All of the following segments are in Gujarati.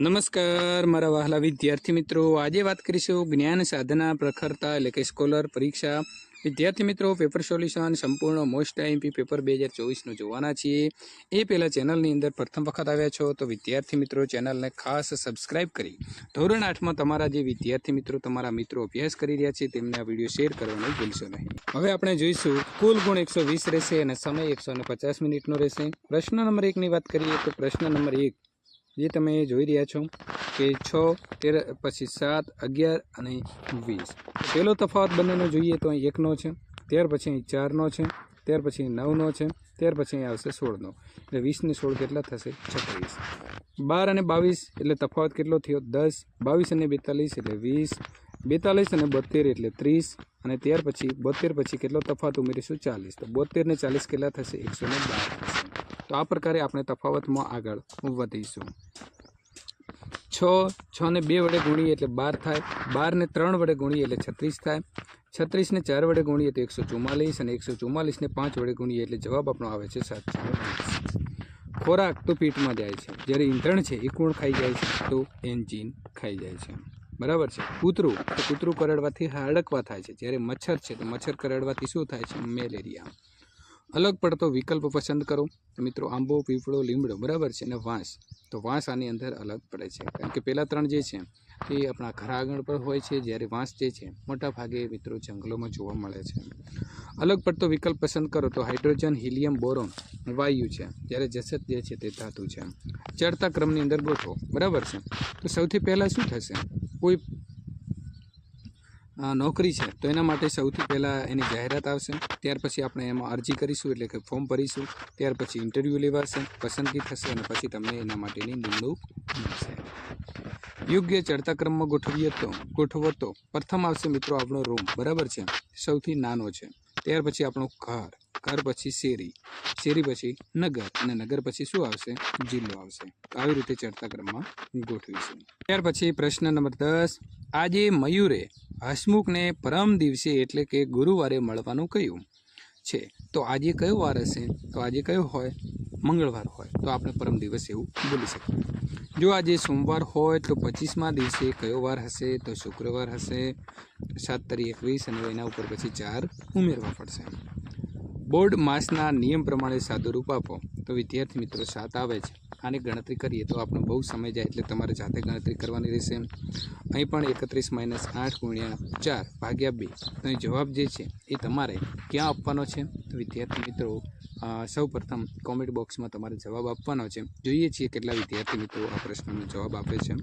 નમસ્કાર, મારા વહાલા વિદ્યાર્થી મિત્રો. આજે વાત કરીશું જ્ઞાન સાધના પ્રખરતા એટલે કે સ્કોલર પરીક્ષા. વિદ્યાર્થી મિત્રો પેપર સોલ્યુશન સંપૂર્ણ મોસ્ટ આઈએમપી પેપર બે હજાર ચોવીસનું જોવાના છીએ. એ પહેલાં ચેનલની અંદર પ્રથમ વખત આવ્યા છો તો વિદ્યાર્થી મિત્રો ચેનલને ખાસ સબસ્ક્રાઇબ કરી. ધોરણ આઠમાં તમારા જે વિદ્યાર્થી મિત્રો, તમારા મિત્રો અભ્યાસ કરી રહ્યા છે, તેમને આ વીડિયો શેર કરવાનું ભૂલશો નહીં. હવે આપણે જોઈશું કુલ ગુણ એકસો વીસ રહેશે અને સમય એકસો પચાસ મિનિટનો રહેશે. પ્રશ્ન નંબર એકની વાત કરીએ તો પ્રશ્ન નંબર એક જે તમે જોઈ રહ્યા છો કે છ, તેર, પછી સાત, અગિયાર અને વીસ. પહેલો તફાવત બંનેનો જોઈએ તો અહીં એકનો છે, ત્યાર પછી અહીં ચારનો છે, ત્યાર પછી નવનો છે, ત્યાર પછી અહીં આવશે સોળનો. એટલે વીસને સોળ કેટલા થશે? છત્રીસ. બાર અને બાવીસ એટલે તફાવત કેટલો થયો? દસ. બાવીસ અને બેતાલીસ એટલે વીસ. બેતાલીસ અને બોતેર એટલે ત્રીસ. અને ત્યાર પછી બોતેર પછી કેટલો તફાવત ઉમેરીશું? ચાલીસ. તો બોતેર ને ચાલીસ કેટલા થશે? એકસો ને બાર થશે. તો આ પ્રકારે આપણે તફાવતમાં આગળ વધીશું. છ છ ને બે વડે ગુણીએ એટલે બાર થાય. બારને ત્રણ વડે ગુણીએ એટલે છત્રીસ થાય. છત્રીસને ચાર વડે ગુણીએ તો એકસો ચુમ્માલીસ અને એકસો ચુમ્માલીસને પાંચ વડે ગુણીએ એટલે જવાબ આપણો આવે છે સાતસો ખોરાક તો પેટમાં જાય છે. જ્યારે ઈંધણ છે એ કોણ ખાઈ જાય છે તો એન્જિન ખાઈ જાય છે. બરાબર છે? કૂતરું, તો કૂતરું કરડવાથી હાડકવા થાય છે. જ્યારે મચ્છર છે તો મચ્છર કરડવાથી શું થાય છે? મેલેરિયા. અલગ પડતો વિકલ્પ પસંદ કરો. મિત્રો, આંબો, પીપળો, લીમડો બરાબર છે અને વાંસ? તો વાંસ આની અંદર અલગ પડે છે. કારણ કે પહેલાં ત્રણ જે છે, એ આપણા ઘર આગળ પર હોય છે, જ્યારે વાંસ જે છે મોટા ભાગે મિત્રો જંગલોમાં જોવા મળે છે. અલગ પડતો વિકલ્પ પસંદ કરો તો હાઇડ્રોજન, હિલિયમ, બોરોન વાયુ છે. જ્યારે જસત જે છે, તે ધાતુ છે. ચડતા ક્રમની અંદર ગોઠવો. બરાબર છે? તો સૌથી પહેલાં શું થશે? કોઈ નોકરી છે. તો એના માટે સૌથી પહેલાં એની જાહેરાત આવશે. ત્યાર પછી આપણે એમાં અરજી કરીશું, એટલે કે ફોર્મ ભરીશું. ત્યાર પછી ઇન્ટરવ્યૂ લેવાશે, પસંદગી થશે અને પછી તમને એના માટેની નિમણૂક મળશે. યોગ્ય ચડતા ક્રમમાં ગોઠવીએ તો, ગોઠવો તો. પ્રથમ આવશે મિત્રો આપણો રૂમ બરાબર છે? સૌથી નાનો છે. ત્યાર પછી આપણું ઘર ઘર પછી શેરી શેરી પછી નગર અને નગર પછી શું આવશે? જિલ્લો આવશે. આવી રીતે ચડતા ક્રમમાં ગોઠવીશું. ત્યાર પછી પ્રશ્ન નંબર દસ, આજે મયુરે હસમુખને પરમ દિવસે એટલે કે ગુરુવારે મળવાનું કહ્યું છે. તો આજે કયો વાર હશે? તો આજે કયો હોય? મંગળવાર હોય, તો આપણે પરમ દિવસ એવું બોલી શકીએ. જો આજે સોમવાર હોય, તો પચીસમા દિવસે કયો વાર હશે? તો શુક્રવાર હશે, સાત તારીખ એકવીસ, અને એના ઉપર પછી ચાર ઉમેરવા પડશે. બોર્ડ માસના નિયમ પ્રમાણે સાદુરૂપ આપો. તો વિદ્યાર્થી મિત્રો, સાત આવે છે. આની ગણતરી કરીએ તો આપણે બહુ સમય જાય એટલે તમારે જાતે ગણતરી કરવાની રહેશે. અહીં પણ એકત્રીસ માઇનસ આઠ ગુણ્યા ચાર ભાગ્યા બે. તો જવાબ જે છે, એ તમારે ક્યાં આપવાનો છે? તો વિદ્યાર્થી મિત્રો સૌ પ્રથમ કોમેન્ટ બોક્સમાં તમારે જવાબ આપવાનો છે. જોઈએ છીએ કેટલા વિદ્યાર્થી મિત્રો આ પ્રશ્નનો જવાબ આપે છે.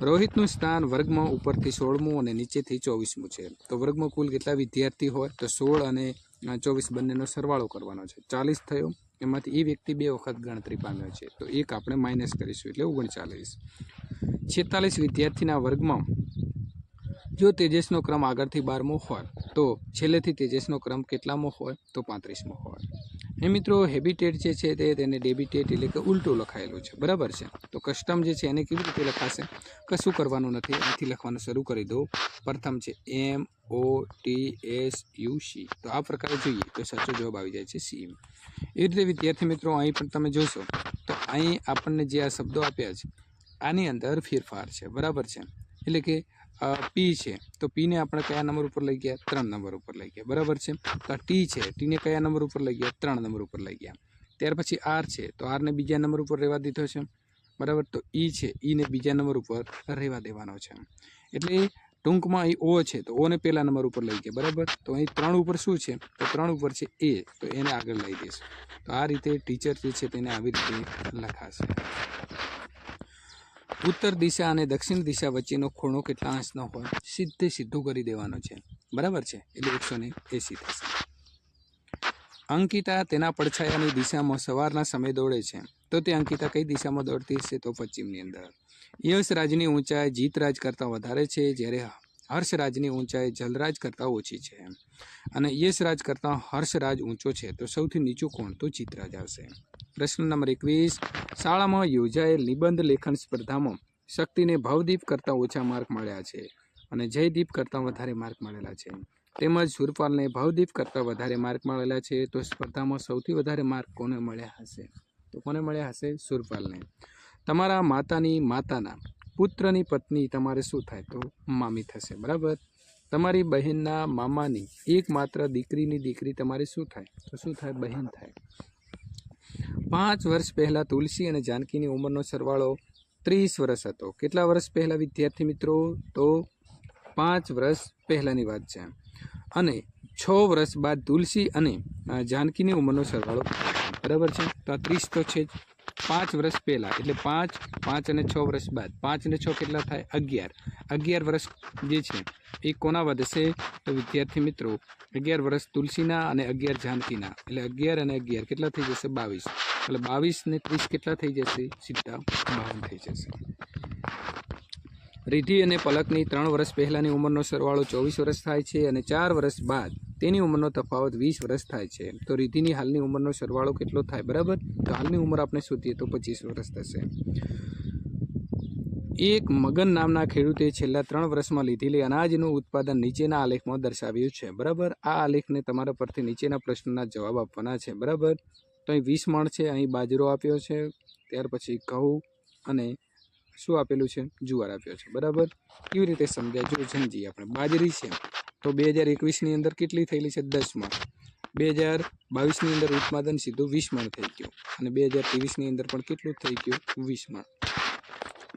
રોહિતનું સ્થાન વર્ગમાં ઉપરથી સોળમું અને નીચેથી ચોવીસમું છે. તો વર્ગમાં કુલ કેટલા વિદ્યાર્થી હોય? તો સોળ અને ચોવીસ બંનેનો સરવાળો કરવાનો છે. ચાલીસ થયો. એમાંથી એ વ્યક્તિ બે વખત ગણતરી પામ્યો છે. તો એક આપણે માઇનસ કરીશું એટલે ઓગણચાલીસ. છેતાલીસ વિદ્યાર્થીના વર્ગમાં જો તેજસનો ક્રમ આગળથી બારમો હોય, તો છેલ્લેથી તેજસનો ક્રમ કેટલામો હોય, તો પાંત્રીસમો હોય. એ મિત્રો, હેબિટેટ જે છે તે તેને ડેબિટેટ એટલે કે ઉલટું લખાયેલું છે. બરાબર છે? તો કસ્ટમ જે છે એને કેવી રીતે લખાશે? કશું કરવાનું નથી, અહીંથી લખવાનું શરૂ કરી દો પ્રથમ છે M, O, T, S, U, C. તો આ પ્રકારે જોઈએ તો સાચો જવાબ આવી જાય છે સી. એ રીતે વિદ્યાર્થી મિત્રો, અહીં પણ તમે જોશો, તો અહીં આપણને જે આ શબ્દો આપ્યા છે, આની અંદર ફેરફાર છે. બરાબર છે? એટલે કે પી છે. તો પીને આપણે કયા નંબર ઉપર લઈ ગયા? ત્રણ નંબર ઉપર લઈ ગયા. બરાબર છે? તો ટી છે. ટીને કયા નંબર ઉપર લઈ ગયા? ત્રણ નંબર ઉપર લઈ ગયા. ત્યાર પછી આર છે. તો આરને બીજા નંબર ઉપર રહેવા દીધો છે. બરાબર? તો ઈ છે. ઈને બીજા નંબર ઉપર રહેવા દેવાનો છે. એટલે ટૂંકમાં અહીં ઓ છે. તો ઓને પહેલા નંબર ઉપર લઈ ગયા. બરાબર? તો અહીં ત્રણ ઉપર શું છે? તો ત્રણ ઉપર છે એ તો એને આગળ લઈ દઈશું. તો આ રીતે ટીચર જે છે તેને આવી રીતે લખાશે. ઉત્તર દિશા અને દક્ષિણ દિશા વચ્ચેનો ખૂણો કેટલા અંશનો હોય, સીધે સીધું કરી દેવાનો છે. બરાબર છે? એટલે એકસો ને એંસી થશે. અંકિતા તેના પડછાયાની દિશામાં સવારના સમય દોડે છે. તો તે અંકિતા કઈ દિશામાં દોડતી હશે? તો પશ્ચિમની અંદર. યશરાજની ઊંચાઈ જીતરાજ કરતાં વધારે છે. જ્યારે હર્ષરાજની ઊંચાઈ જલરાજ કરતાં ઓછી છે અને યશરાજ કરતાં હર્ષરાજ ઊંચો છે. તો સૌથી નીચું કોણ? તો ચિત્રાજ આવશે. પ્રશ્ન નંબર એકવીસ. શાળામાં યોજાયેલ નિબંધ લેખન સ્પર્ધામાં શક્તિને ભવદીપ કરતાં ઓછા માર્ક મળ્યા છે અને જયદીપ કરતાં વધારે માર્ક મળેલા છે. તેમજ સુરપાલને ભવદીપ કરતાં વધારે માર્ક મળેલા છે. તો સ્પર્ધામાં સૌથી વધારે માર્ક કોને મળ્યા હશે? તો કોને મળ્યા હશે? સુરપાલને તમારા માતાની માતાના પુત્રની પત્ની તમારે શું થાય તો મામી થશે, બરાબર? તમારી બહેનના મામાની એકમાત્ર દીકરીની દીકરી તમારી શું થાય તો શું થાય? બહેન થાય. પાંચ વર્ષ પહેલાં તુલસી અને જાનકીની ઉંમરનો સરવાળો ત્રીસ વર્ષ હતો. કેટલા વર્ષ પહેલાં, વિદ્યાર્થી મિત્રો? તો પાંચ વર્ષ પહેલાંની વાત છે. અને છ વર્ષ બાદ તુલસી અને જાનકીની ઉંમરનો સરવાળો બરાબર છે? તો આ ત્રીસ તો છે જ. પાંચ વર્ષ પહેલાં, એટલે પાંચ પાંચ અને છ વર્ષ બાદ. પાંચ અને છ કેટલા થાય? અગિયાર. અગિયાર વર્ષ જે છે, એ કોના વધશે તો વિદ્યાર્થી મિત્રો, અગિયાર વર્ષ તુલસીના અને અગિયાર જાનકીના. એટલે અગિયાર અને અગિયાર કેટલા થઈ જશે? બાવીસ. એટલે બાવીસ ને ત્રીસ કેટલા થઈ જશે? સીધા બાવન થઈ જશે. રીધિ અને પલકની ત્રણ વર્ષ પહેલાંની ઉંમરનો સરવાળો ચોવીસ વર્ષ થાય છે અને ચાર વર્ષ બાદ તેની ઉંમરનો તફાવત વીસ વર્ષ થાય છે. તો રીધિની હાલની ઉંમરનો સરવાળો કેટલો થાય, બરાબર? તો હાલની ઉંમર આપણે શોધીએ તો પચીસ વર્ષ થશે. એક મગન નામના ખેડૂતે છેલ્લા ત્રણ વર્ષમાં લીધેલી અનાજનું ઉત્પાદન નીચેના આલેખમાં દર્શાવ્યું છે, બરાબર? આ આલેખને તમારા પરથી નીચેના પ્રશ્નના જવાબ આપવાના છે, બરાબર? તો અહીં વીસ મણ છે, અહીં બાજરો આપ્યો છે, ત્યાર પછી ઘઉં અને શું આપેલું છે? જુવાર આપ્યો છે. બરાબર? કેવી રીતે સમજાય? જો સમજીએ આપણે બાજરી છે, તો બે હજાર એકવીસની અંદર કેટલી થયેલી છે? દસ મણ. બે હજાર બાવીસની અંદર ઉત્પાદન સીધું વીસ મણ થઈ ગયું. અને બે હજાર ત્રેવીસની અંદર પણ કેટલું થઈ ગયું? વીસ મણ.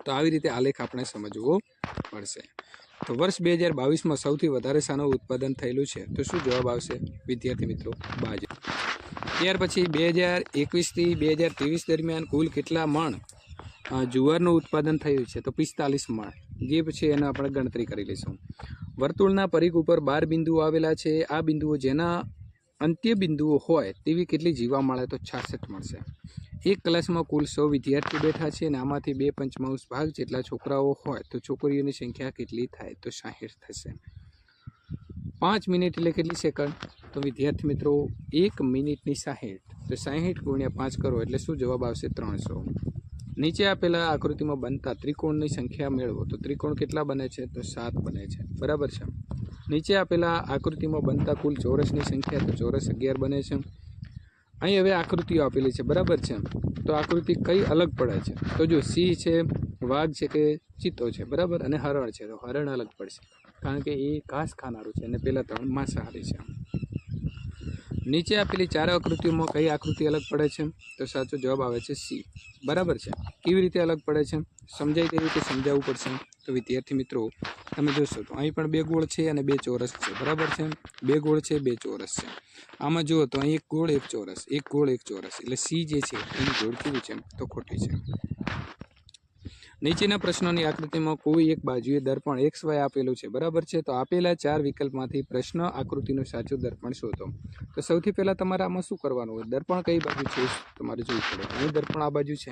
તો આવી રીતે આલેખ આપણે સમજવો પડશે. તો વર્ષ બે હજાર બાવીસમાં સૌથી વધારે સાનું ઉત્પાદન થયેલું છે. તો શું જવાબ આવશે? વિદ્યાર્થી મિત્રો, બાજરી. ત્યાર પછી બે હજાર એકવીસથી બે હજાર ત્રેવીસ દરમિયાન કુલ કેટલા મણ જુવારનું ઉત્પાદન થયું છે તો પિસ્તાલીસ મણ જે પછી એનો આપણે ગણતરી કરી લઈશું. વર્તુળના પરિઘ ઉપર બાર બિંદુઓ આવેલા છે. આ બિંદુઓ જેના અંત્ય બિંદુઓ હોય તેવી કેટલી જીવા મળે તો છાસઠ મળશે. એક ક્લાસમાં કુલ સો વિદ્યાર્થી બેઠા છે અને આમાંથી બે પંચમાંશ ભાગ જેટલા છોકરાઓ હોય તો છોકરીઓની સંખ્યા કેટલી થાય તો સાહીઠ થશે. પાંચ મિનિટ એટલે કેટલી સેકન્ડ? તો વિદ્યાર્થી મિત્રો, એક મિનિટની સાહીઠ. તો સાહીઠ ગુણ્યા પાંચ કરો એટલે શું જવાબ આવશે? ત્રણસો. નીચે આપેલા આકૃતિમાં બનતા ત્રિકોણની સંખ્યા મેળવો. તો ત્રિકોણ કેટલા બને છે? તો સાત બને છે. બરાબર છે? નીચે આપેલા આકૃતિમાં બનતા કુલ ચોરસની સંખ્યા, તો ચોરસ અગિયાર બને છે. અહીં હવે આકૃતિઓ આપેલી છે. બરાબર છે? તો આકૃતિ કઈ અલગ પડે છે? તો જો સિંહ છે, વાઘ છે કે ચિત્તો છે? બરાબર? અને હરણ છે. તો હરણ અલગ પડશે. કારણ કે એ ઘાસ ખાનારું છે અને પેલા ત્રણ માંસાહારી છે. નીચે આપેલી ચાર આકૃતિઓમાં કઈ આકૃતિ અલગ પડે છે? તો સાચો જવાબ આવે છે સી. બરાબર છે. કેવી રીતે અલગ પડે છે? સમજાય તેવી રીતે સમજાવવું પડશે. તો વિદ્યાર્થી મિત્રો, તમે જોશો તો અહીં પણ બે ગોળ છે અને બે ચોરસ છે. બરાબર છે? બે ગોળ છે, બે ચોરસ છે. આમાં જુઓ તો અહીં એક ગોળ, એક ચોરસ. એક ગોળ, એક ચોરસ. એટલે સી જે છે, એની જોડ કેવી છે? તો ખોટી છે. નીચેના પ્રશ્નોની આકૃતિમાં કોઈ એક બાજુએ દર્પણ એક્સ વાય આપેલું છે, બરાબર છે? તો આપેલા ચાર વિકલ્પમાંથી પ્રશ્ન આકૃતિનું સાચું દર્પણ શોધો. તો સૌથી પહેલાં તમારે આમાં શું કરવાનું હોય? દર્પણ કઈ બાજુ છે? તમારે જોવું પડે. અહીં દર્પણ આ બાજુ છે.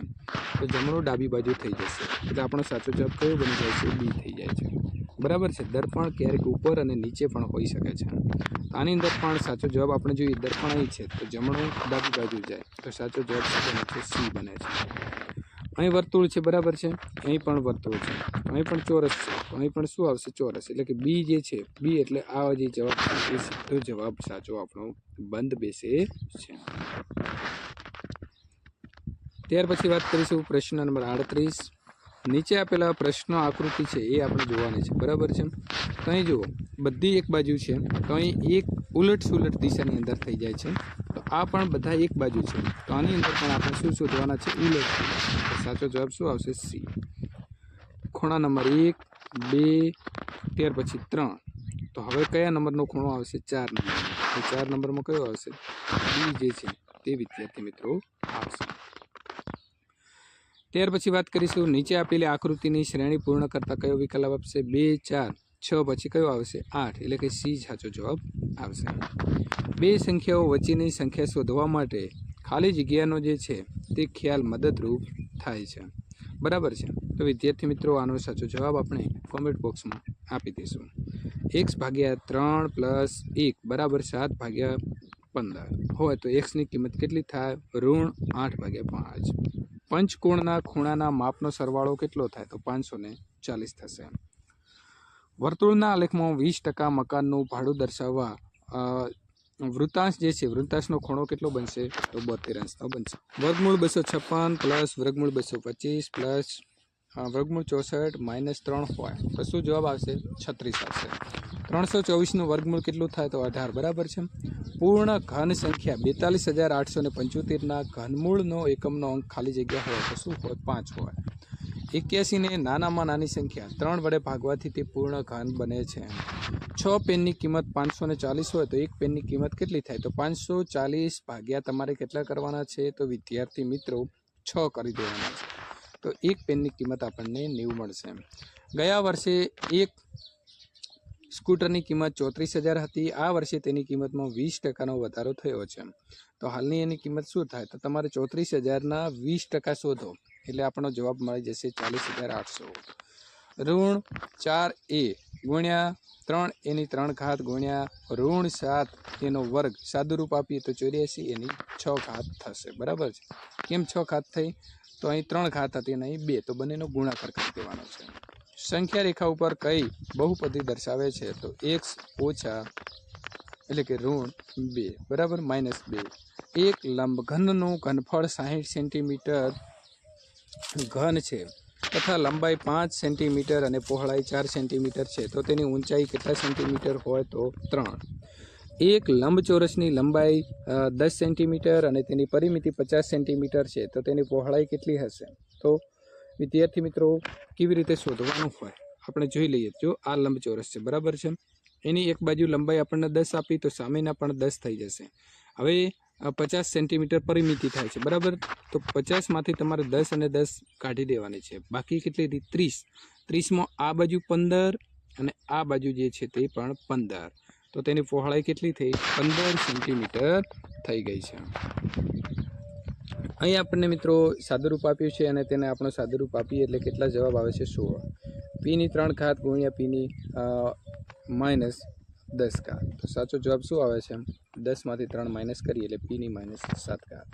તો જમણું ડાબી બાજુ થઈ જશે. એટલે આપણો સાચો જવાબ કયો બની જાય છે? બી થઈ જાય છે. બરાબર છે? દર્પણ ક્યારેક ઉપર અને નીચે પણ હોઈ શકે છે. આની અંદર પણ સાચો જવાબ આપણે જોઈએ. દર્પણ અહીં છે. તો જમણું ડાબી બાજુ જાય. તો સાચો જવાબ સી બને છે. અહીં વર્તુળ છે, બરાબર છે? અહીં પણ વર્તુળ છે. અહીં પણ ચોરસ છે. અહીં પણ શું આવશે? ચોરસ. એટલે કે બી જે છે, બી એટલે આ જે જવાબ છે, એ સીધો જવાબ સાચો આપણો બંધ બેસે છે. ત્યાર પછી વાત કરીશું પ્રશ્ન નંબર આડત્રીસ. નીચે આપેલા પ્રશ્નો આકૃતિ છે એ આપણે જોવાની છે. બરાબર છે? તો અહીં જુઓ, બધી એક બાજુ છે. તો અહીં એક ઉલટ સુલટ દિશાની અંદર થઈ જાય છે. તો આ પણ બધા એક બાજુ છે. તો આની અંદર પણ આપણે શું શોધવાના છે? ઉલટ સાચો જવાબ શું આવશે? સી ખૂણા નંબર એક, બે, ત્યાર પછી ત્રણ. તો હવે કયા નંબરનો ખૂણો આવશે? ચાર નંબર. ચાર નંબરમાં કયો આવશે? બી જે છે તે વિદ્યાર્થી મિત્રો, આવશે. ત્યાર પછી વાત કરીશું નીચે આપેલી આકૃતિની શ્રેણી પૂર્ણ કરતા કયો વિકલ્પ આપશે? બે, ચાર, છ, પછી કયો આવશે? આઠ. એટલે કે સી સાચો જવાબ આવશે. બે સંખ્યાઓ વચ્ચેની સંખ્યા શોધવા માટે ખાલી જગ્યાનો જે છે તે ખ્યાલ મદદરૂપ થાય છે. બરાબર છે? તો વિદ્યાર્થી મિત્રો, આનો સાચો જવાબ આપણે કોમેન્ટ બોક્સમાં આપી દઈશું. એક્સ ભાગ્યા ત્રણ પ્લસ એક, બરાબર સાત ભાગ્યા પંદર. હોય તો એક્સની કિંમત કેટલી થાય? ઋણ આઠ ભાગ્યા પાંચ. પંચકોણના ખૂણાના માપનો સરવાળો કેટલો થાય? તો પાંચસો ચાલીસ થશે વર્તુળના આલેખમાં વીસ ટકા મકાનનું ભાડું દર્શાવવા વૃતાંશ જે છે વૃતાંશનો ખૂણો કેટલો બનશે? તો બોતેર અંશનો બનશે. વર્ગમૂળ બસો છપ્પન પ્લસ વર્ગમૂળ બસો પચીસ પ્લસ વર્ગમૂળ ચોસઠ માઇનસ ત્રણ હોય, તો શું જવાબ આવશે? છત્રીસ આવશે. ત્રણસો ચોવીસનું વર્ગમૂળ કેટલું થાય તો અઢાર. બરાબર છે? પૂર્ણ ઘન સંખ્યા બેતાલીસ હજાર આઠસો ને પંચોતેરના ઘનમૂળનો એકમનો અંક ખાલી જગ્યા હોય તો શું હોય? પાંચ હોય. એક્યાસીને નાનામાં નાની સંખ્યા. ત્રણ વડે ભાગવાથી તે પૂર્ણ ઘન બને છે. છ પેનની કિંમત પાંચસો ને ચાલીસ હોય તો એક પેનની કિંમત કેટલી થાય? તો પાંચસો ચાલીસ ભાગ્યા તમારે કેટલા કરવાના છે? તો વિદ્યાર્થી મિત્રો, છ કરી દેવાના છે. તો એક પેનની કિંમત આપણને નેવું મળશે. ગયા વર્ષે એક સ્કૂટરની કિંમત ચોત્રીસ હજાર હતી. આ વર્ષે તેની કિંમતમાં વીસ ટકાનો વધારો થયો છે. તો હાલની એની કિંમત શું થાય? તો તમારે ચોત્રીસ હજારના વીસ ટકા શોધો. એટલે આપણો જવાબ મળી જશે ચાલીસ હજાર આઠસો. ઋણ ચાર એ ગુણ્યા ત્રણ એની ત્રણ ઘાત ગુણ્યા ઋણ સાત એનો વર્ગ. સાદુરૂપ આપીએ તો ચોર્યાસી એની છ ઘાત થશે. બરાબર છે? કેમ છ ઘાત થઈ? તો અહીં ત્રણ ઘાત હતી અને અહીં બે. તો બંનેનો ગુણાકાર કરી દેવાનો છે. સંખ્યા રેખા ઉપર કઈ બહુપદી દર્શાવે છે તો એક્સ ઓછા એટલે કે ઋણ બે, બરાબર માઇનસ બે. એક લંબઘનનું ઘનફળ સાહીઠ સેન્ટીમીટર ઘન છે તથા લંબાઈ પાંચ સેન્ટીમીટર અને પહોળાઈ ચાર સેન્ટીમીટર છે. તો તેની ઊંચાઈ કેટલા સેન્ટીમીટર હોય તો ત્રણ. એક લંબચોરસની લંબાઈ દસ સેન્ટીમીટર અને તેની પરિમિતિ પચાસ સેન્ટીમીટર છે. તો તેની પહોળાઈ કેટલી હશે? તો વિદ્યાર્થી મિત્રો, કેવી રીતે શોધવાનું હોય? આપણે જોઈ લઈએ. જો આ લંબચોરસ છે, બરાબર છે? એની એક બાજુ લંબાઈ આપણને દસ આપી, તો સામેના પણ દસ થઈ જશે. હવે પચાસ સેન્ટીમીટર પરિમિતિ થાય છે, બરાબર? તો પચાસમાંથી તમારે દસ અને દસ કાઢી દેવાની છે. બાકી કેટલી હતી? ત્રીસ. ત્રીસમાં આ બાજુ પંદર અને આ બાજુ જે છે તે પણ પંદર. તો તેની પહોળાઈ કેટલી થઈ? પંદર સેન્ટીમીટર થઈ ગઈ છે. અહીં આપણને મિત્રો સાદુરૂપ આપ્યું છે અને તેને આપણો સાદુરૂપ આપીએ એટલે કેટલા જવાબ આવે છે સોળ. પીની ત્રણ ઘાત ગુણ્યા પીની માઇનસ દસ ઘાત. તો સાચો જવાબ શું આવે છે દસમાંથી ત્રણ માઇનસ કરીએ એટલે પીની માઇનસ સાત ઘાત.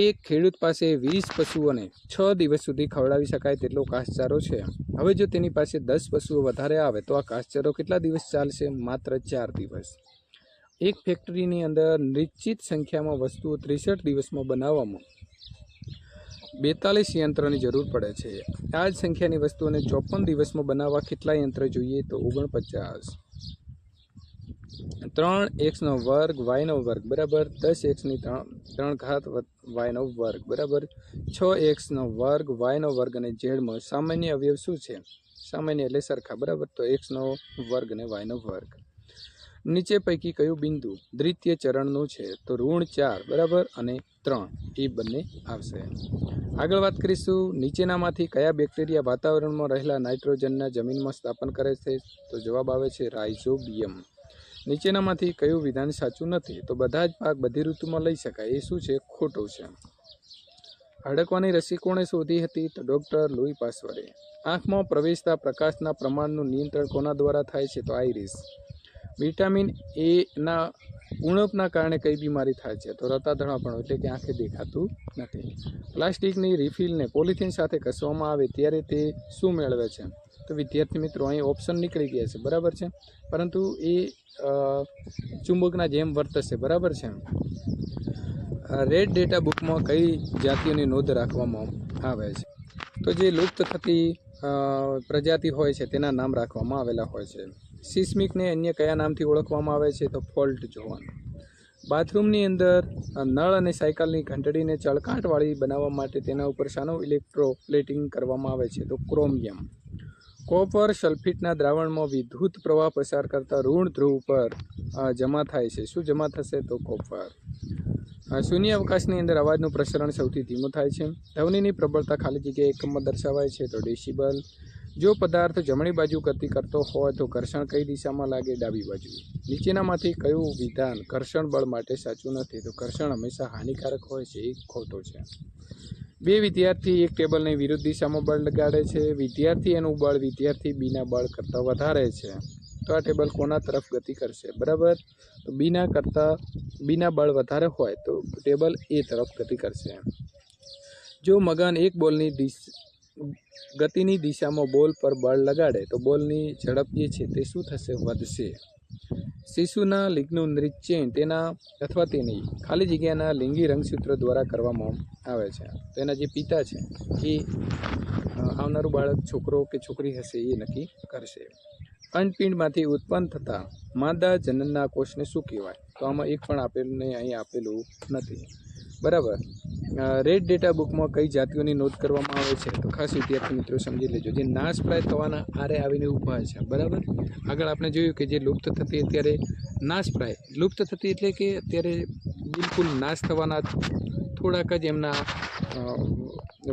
એક ખેડૂત પાસે વીસ પશુઓને છ દિવસ સુધી ખવડાવી શકાય તેટલો ઘાસચારો છે. હવે જો તેની પાસે દસ પશુઓ વધારે આવે તો આ ઘાસચારો કેટલા દિવસ ચાલશે? માત્ર ચાર દિવસ. એક ફેક્ટરીની અંદર નિશ્ચિત સંખ્યામાં વસ્તુઓ ત્રેસઠ દિવસમાં બનાવવામાં બેતાલીસ યંત્રની જરૂર પડે છે. આ જ સંખ્યાની વસ્તુઓને ચોપન દિવસમાં બનાવવા કેટલા યંત્ર જોઈએ તો ઓગણપચાસ. ત્રણ એક્સનો વર્ગ વાયનો વર્ગ, બરાબર? દસ એક્સની ત્રણ ત્રણ ઘાત વાયનો વર્ગ, બરાબર? છ એક્સનો વર્ગ વાયનો વર્ગ અને ઝેડમાં સામાન્ય અવયવ શું છે? સામાન્ય એટલે સરખા, બરાબર? તો એક્સનો વર્ગ અને વાયનો વર્ગ. નીચે પૈકી કયું બિંદુ દ્વિતીય ચરણનું છે, તો ઋણ ચાર, બરાબર? અને ત્રણ, એ બંને આવશે. આગળ વાત કરીશું, નીચેનામાંથી કયા બેક્ટેરિયા વાતાવરણમાં રહેલા નાઇટ્રોજનના જમીનમાં સ્થાપન કરે છે, તો જવાબ આવે છે રાઇઝોબિયમ. નીચેનામાંથી કયું વિધાન સાચું નથી, તો બધા જ પાક બધી ઋતુમાં લઈ શકાય, એ શું છે? ખોટું છે. હડકવાની રસી કોણે શોધી હતી? તો ડૉક્ટર લુઈ પાસવરે. આંખમાં પ્રવેશતા પ્રકાશના પ્રમાણનું નિયંત્રણ કોના દ્વારા થાય છે, તો આઈરિસ વિટામિન એ ના ઉણપના કારણે કઈ બીમારી થાય છે. તો રતાધણાપણું એટલે કે આંખે દેખાતું નથી. પ્લાસ્ટિકની રિફિલને પોલિથીન સાથે કસવામાં આવે ત્યારે તે શું મેળવે છે? તો વિદ્યાર્થી મિત્રો, અહીં ઓપ્શન નીકળી ગયા છે. બરાબર છે? પરંતુ એ ચુંબકના જેમ વર્તશે. બરાબર છે? રેડ ડેટા બુકમાં કઈ જાતિઓની નોંધ રાખવામાં આવે છે? તો જે લુપ્ત થતી પ્રજાતિ હોય છે, તેના નામ રાખવામાં આવેલા હોય છે. સિસ્મિકને અન્ય કયા નામથી ઓળખવામાં આવે છે તો ફોલ્ટ ઝોન બાથરૂમની અંદર નળ અને સાયકલની ઘંટડીને ચળકાટવાળી બનાવવા માટે તેના ઉપર શાનું ઇલેક્ટ્રોપ્લેટિંગ કરવામાં આવે છે તો ક્રોમિયમ. કોપર સલ્ફેટના દ્રાવણમાં વિદ્યુત પ્રવાહ પસાર કરતા ઋણ ધ્રુવ પર જમા થાય છે. શું જમા થશે તો કોપર? શૂન્ય અવકાશની અંદર અવાજનું પ્રસરણ સૌથી ધીમું થાય છે. ધ્વનિની પ્રબળતા ખાલી જગ્યાએ એકમમાં દર્શાવાય છે તો ડેસિબલ. જો પદાર્થ જમણી બાજુ કરતી કરતો હોય તો ઘર્ષણ કઈ દિશામાં લાગે? ડાબી બાજુ. નીચેનામાંથી કયું વિધાન ઘર્ષણ બળ માટે સાચું નથી? તો ઘર્ષણ હંમેશા હાનિકારક હોય છે, એ ખોટો છે. બે વિદ્યાર્થી એક ટેબલને વિરુદ્ધ દિશામાં બળ લગાડે છે. વિદ્યાર્થી એનું બળ વિદ્યાર્થી બીના બળ કરતાં વધારે છે. તો આ ટેબલ કોના તરફ ગતિ કરશે? બરાબર? તો બીના કરતાં બીના બળ વધારે હોય તો ટેબલ એ તરફ ગતિ કરશે જો મગન એક બોલની દિશ, ગતિની દિશામાં બોલ પર બળ લગાડે, તો બોલની ઝડપ જે છે તે શું થશે? વધશે. શિશુના લિંગનું નિશ્ચય તેના અથવા તેની ખાલી જગ્યાના લિંગી રંગસૂત્ર દ્વારા કરવામાં આવે છે. તેના જે પિતા છે, એ આવનારું બાળક છોકરો કે છોકરી હશે એ નક્કી કરશે. અંડપિંડમાંથી ઉત્પન્ન થતા માદા જનનના કોષને શું કહેવાય? તો આમાં એક પણ આપેલું નહીં, અહીં આપેલું નથી. બરાબર? રેડ ડેટા બુકમાં કઈ જાતિઓની નોંધ કરવામાં આવે છે? તો ખાસ વિદ્યાર્થી મિત્રો સમજી લેજો, જે નાશપ્રાય થવાના આરે આવીને ઊભા છે. બરાબર? આગળ આપણે જોયું કે જે લુપ્ત થતી અત્યારે નાશપ્રાય. લુપ્ત થતી એટલે કે અત્યારે બિલકુલ નાશ થવાના થોડાક જ એમના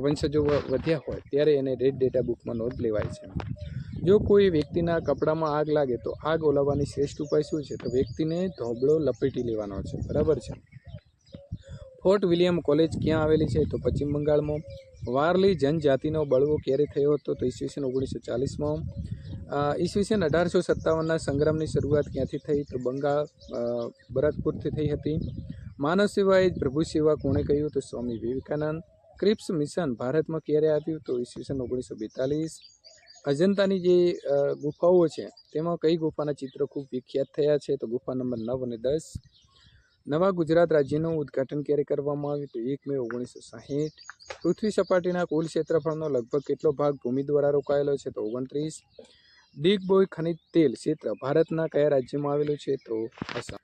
વંશજો વધ્યા હોય, ત્યારે એને રેડ ડેટા બુકમાં નોંધ લેવાય છે. જો કોઈ વ્યક્તિના કપડામાં આગ લાગે તો આગ ઓલાવવાની શ્રેષ્ઠ ઉપાય શું છે? તો વ્યક્તિને ધોબળો લપેટી લેવાનો છે. બરાબર છે? ફોર્ટ વિલિયમ કોલેજ ક્યાં આવેલી છે? તો પશ્ચિમ બંગાળમાં. વારલી જનજાતિનો બળવો ક્યારે થયો હતો? તો ઈસવીસન ઓગણીસો ચાલીસમાં. ઈસવીસન અઢારસો સત્તાવનના સંગ્રામની શરૂઆત ક્યાંથી થઈ? તો બંગાળ ભરતપુરથી થઈ હતી. માનવ સેવા એ જ પ્રભુ સેવા કોણે કહ્યું? તો સ્વામી વિવેકાનંદ. ક્રિપ્સ મિશન ભારતમાં ક્યારે આવ્યું? તો ઈસવીસન ઓગણીસો બેતાલીસ. અજંતાની જે ગુફાઓ છે, તેમાં કઈ ગુફાના ચિત્રો ખૂબ વિખ્યાત થયા છે? તો ગુફા નંબર નવ અને દસ. નવા ગુજરાત રાજ્યનું ઉદ્ઘાટન ક્યારે કરવામાં આવ્યું? તો એક મે ઓગણીસો સાહીઠ. પૃથ્વી સપાટીના કુલ ક્ષેત્રફળનો લગભગ કેટલો ભાગ ભૂમિ દ્વારા રોકાયેલો છે? તો ઓગણત્રીસ. ડિગબોય ખનિજ તેલ ક્ષેત્ર ભારતના કયા રાજ્યમાં આવેલું છે? તો આસામ.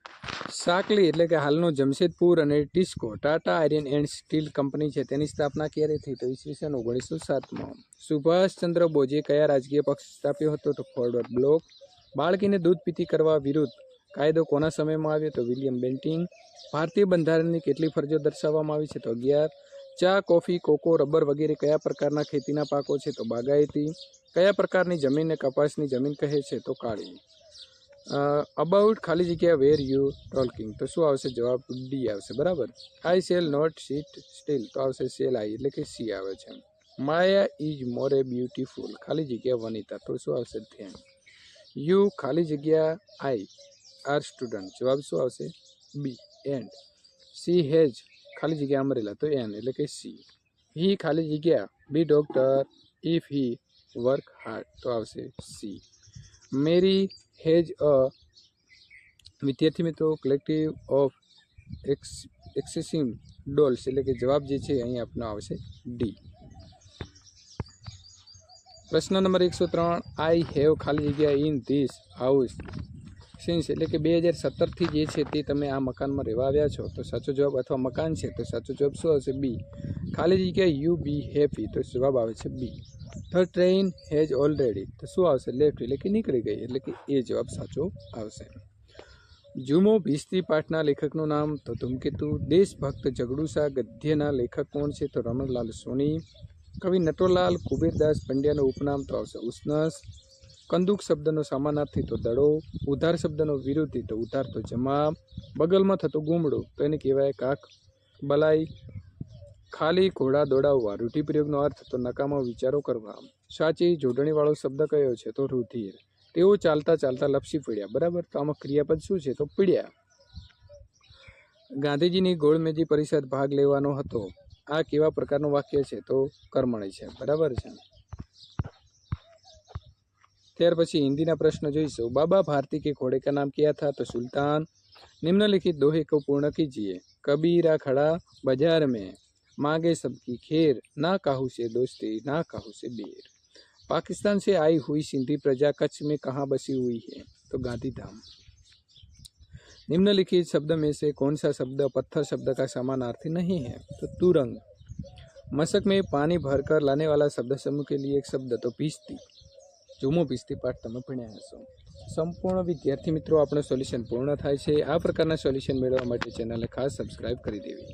સાકલી એટલે કે હાલનો જમશેદપુર અને TISCO Tata iron and steel company છે. તેની સ્થાપના ક્યારે થઈ? તો ઈસવીસન ઓગણીસો સાતમાં. સુભાષચંદ્ર બોઝે કયા રાજકીય પક્ષ સ્થાપ્યો હતો? તો ફોરવર્ડ બ્લોક. બાળકીને દૂધ પીતી કરવા વિરુદ્ધ કાયદો કોના સમયમાં આવ્યો? તો વિલિયમ બેન્ટિંગ. ભારતીય બંધારણની કેટલી ફરજો દર્શાવવામાં આવી છે? તો અગિયાર. ચા, કોફી, કોકો, રબર વગેરે કયા પ્રકારના ખેતીના પાકો છે તો બાગાયતી, કયા પ્રકારની જમીનને કપાસની જમીન કહે છે તો કાળી. અબાઉટ ખાલી જગ્યા વેર યુ ટોલ્કિંગ તો શું આવશે? જવાબ ડી આવશે, બરાબર? I shall not sit still તો આવશે સેલ આઈ એટલે કે સી આવે છે. માયા ઇઝ મોર એ બ્યુટીફુલ ખાલી જગ્યા વનિતા. તો શું આવશે? ધ્યાન. યુ ખાલી જગ્યા આઈ આર સ્ટુડન્ટ જવાબ શું આવશે? બી એન્ડ સી હેઝ ખાલી જગ્યા અમરેલા તો એન એટલે કે સી હી ખાલી જગ્યા B doctor if he work hard તો આવશે સી મેરી હેઝ અ વિદ્યાર્થી મિત્રો collective of ex excessive dolls એટલે કે જવાબ જે છે અહીં આપનો આવશે ડી પ્રશ્ન નંબર એકસો ત્રણ આઈ હેવ ખાલી જગ્યા ઇન ધીસ હાઉસ સિન્સ એટલે કે બે હજાર સત્તરથી જે છે તે તમે આ મકાનમાં રહેવા આવ્યા છો, તો સાચો જવાબ અથવા મકાન છે, તો સાચો જવાબ શું આવશે? બી. ખાલી જગ્યા યુ બી હેપી તો જવાબ આવે છે B. The train has already તો શું આવશે? લેફ્ટ એટલે કે નીકળી ગઈ, એટલે કે એ જવાબ સાચો આવશે. જુમો ભીસ્તી પાઠના લેખકનું નામ, તો ધૂમકેતુ, દેશભક્ત જગડુસા ગદ્યના લેખક કોણ છે? તો રમણલાલ સોની. કવિ નટોલાલ કુબેરદાસ પંડ્યાનું ઉપનામ તો આવશે ઉષ્ણસ. કંદુક શબ્દનો સમાનાર્થી તો દડો, ઉધાર શબ્દનો વિરોધી તો ઉધાર તો જમા બગલમાં થતો ગુમડો તો એને કહેવાય કાક, બલાઈ. ખાલી ઘોડા દોડાવવા, રૂઢિપ્રયોગનો અર્થ તો નકામા વિચારો કરવા. સાચી જોડણીવાળો શબ્દ કયો છે તો રુધિર. તેઓ ચાલતા ચાલતા લપસી પડ્યા, બરાબર? તો આમાં ક્રિયાપદ શું છે તો પીડ્યા. ગાંધીજીની ગોળમેજી પરિષદ ભાગ લેવાનો હતો. આ કેવા પ્રકારનું વાક્ય છે તો કર્મણી છે, બરાબર છે? ત્યાર પછી હિન્દીના પ્રશ્ન જોઈશું બાબા ભારતી કે ઘોડે કા નામ क्या था तो सुल्तान निम्नलिखित दोहे को पूर्ण कीजिए कबीरा खड़ा बाजार में मांगे सबकी खेर ना काहू से दोस्ती ना काहू से बेर पाकिस्तान से आई हुई सिंधी प्रजा कच्छ में कहाँ बसी हुई है तो गांधी धाम निम्नलिखित शब्द में से कौन सा शब्द पत्थर शब्द का समानार्थी नहीं है तो तुरंग मशक में पानी भरकर लाने वाला शब्द समूह के लिए एक शब्द तो पीसती જુમો પીસતી પાઠ તમે ભણ્યા હશો. સંપૂર્ણ વિદ્યાર્થી મિત્રો, આપણું સોલ્યુશન પૂર્ણ થાય છે. આ પ્રકારના સોલ્યુશન મેળવવા માટે ચેનલને ખાસ સબસ્ક્રાઇબ કરી દેવી.